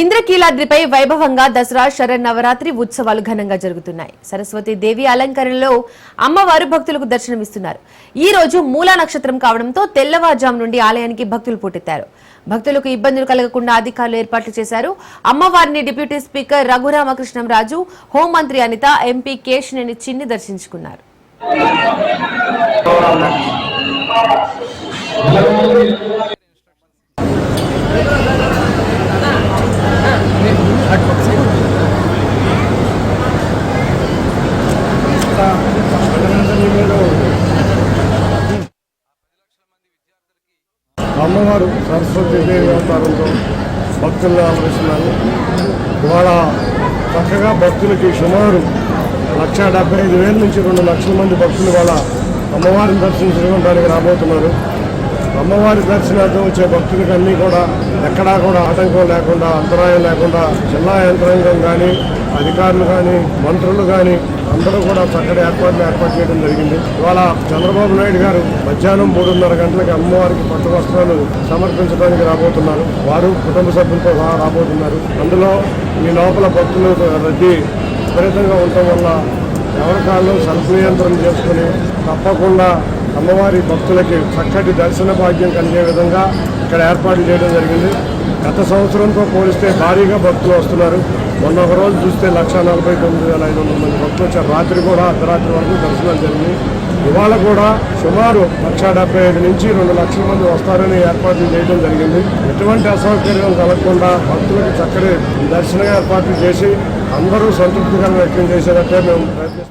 ఇంద్రకీలాద్రిపై వైభవంగా దసరా శరన్నవరాత్రి ఉత్సవాలు ఘనంగా జరుగుతున్నాయి. సరస్వతి దేవి అలంకరణలో అమ్మవారు భక్తులకు దర్శనమిస్తున్నారు. ఈ రోజు మూలా నక్షత్రం కావడంతో తెల్లవారుజాము నుండి ఆలయానికి భక్తులు పోటెత్తారు. భక్తులకు ఇబ్బందులు కలగకుండా అధికారులు ఏర్పాట్లు చేశారు. అమ్మవారిని డిప్యూటీ స్పీకర్ రఘురామకృష్ణంరాజు హోంమంత్రి అనిత ఎంపీ కేశినేని చిన్ని దర్శించుకున్నారు. అమ్మవారు సరస్వతి దేవి అవతారంతో భక్తులను ఆలోచిస్తున్నారు ఇవాళ చక్కగా భక్తులకి సుమారు లక్ష డెబ్బై ఐదు వేల నుంచి రెండు లక్షల మంది భక్తులు ఇవాళ అమ్మవారిని దర్శించుకోవడానికి రాబోతున్నారు. అమ్మవారి దర్శనార్థం వచ్చే భక్తులకి అన్నీ కూడా ఎక్కడా కూడా ఆటంకం లేకుండా అంతరాయం లేకుండా జిల్లా యంత్రాంగం కానీ అధికారులు కానీ మంత్రులు కానీ అందరూ కూడా చక్కటి ఏర్పాట్లు ఏర్పాటు చేయడం జరిగింది. ఇవాళ చంద్రబాబు నాయుడు గారు మధ్యాహ్నం మూడున్నర గంటలకి అమ్మవారికి పట్టు వస్త్రాలు సమర్పించడానికి రాబోతున్నారు. వారు కుటుంబ సభ్యులతో సహా రాబోతున్నారు. అందులో ఈ లోపల భక్తులు రద్దీ విపరీతంగా ఉండటం వల్ల ఎవరి కాళ్ళు సెల్ఫ్ చేసుకుని తప్పకుండా అమ్మవారి భక్తులకి చక్కటి దర్శన భాగ్యం కలిగే విధంగా ఇక్కడ ఏర్పాట్లు చేయడం జరిగింది. గత సంవత్సరంతో పోలిస్తే భారీగా భక్తులు వస్తున్నారు. మొన్న ఒక రోజు చూస్తే లక్ష నలభై తొమ్మిది వేల ఐదు వందల మంది భక్తులు వచ్చారు. రాత్రి కూడా అర్ధరాత్రి వరకు దర్శనాలు జరిగింది ఇవాళ కూడా సుమారు లక్ష డెబ్బై ఐదు నుంచి రెండు లక్షల మంది వస్తారని ఏర్పాట్లు చేయడం జరిగింది. ఎటువంటి అసౌకర్యం కలగకుండా భక్తులకు చక్కటి దర్శన ఏర్పాట్లు చేసి అందరూ సంతృప్తికరంగా వ్యక్తం చేసేటట్టే మేము ప్రయత్నిస్తాం